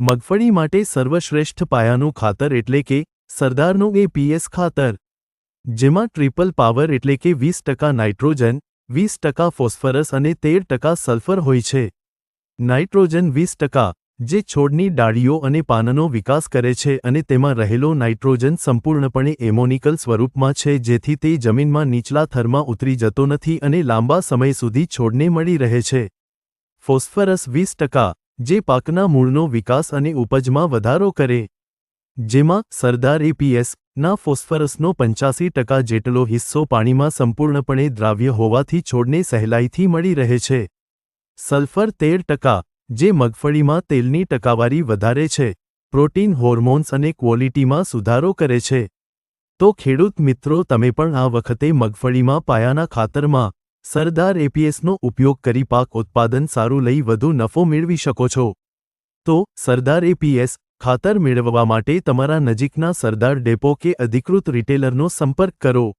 મગફળી માટે સર્વશ્રેષ્ઠ પાયાનું ખાતર એટલે કે સરદારનું એપીએસ ખાતર, જેમાં ટ્રિપલ પાવર એટલે કે વીસ ટકા નાઇટ્રોજન, વીસ ટકા ફોસ્ફરસ અને તેર ટકા સલ્ફર હોય છે. નાઇટ્રોજન વીસ ટકા, જે છોડની ડાળીઓ અને પાનનો વિકાસ કરે છે અને તેમાં રહેલો નાઇટ્રોજન સંપૂર્ણપણે એમોનિકલ સ્વરૂપમાં છે જેથી તે જમીનમાં નીચલા થરમાં ઉતરી જતો નથી અને લાંબા સમય સુધી છોડને મળી રહે છે. ફોસ્ફરસ વીસ ટકા જે પાકના મૂળનો વિકાસ અને ઉપજમાં વધારો કરે. જેમાં સરદાર એપીએસ ના ફોસ્ફરસનો પંચ્યાસી ટકા જેટલો હિસ્સો પાણીમાં સંપૂર્ણપણે દ્રાવ્ય હોવાથી છોડને સહેલાઈથી મળી રહે છે. સલ્ફર તેર ટકા, જે મગફળીમાં તેલની ટકાવારી વધારે છે. પ્રોટીન હોર્મોન્સ અને ક્વોલિટીમાં સુધારો કરે છે. તો ખેડૂત મિત્રો, તમે પણ આ વખતે મગફળીમાં પાયાના ખાતરમાં સરદાર એપીએસનો ઉપયોગ કરી પાક ઉત્પાદન સારું લઈ વધુ નફો મેળવી શકો છો. તો, સરદાર એપીએસ ખાતર મેળવવા માટે તમારા નજીકના સરદાર ડેપો કે અધિકૃત રિટેલરનો સંપર્ક કરો.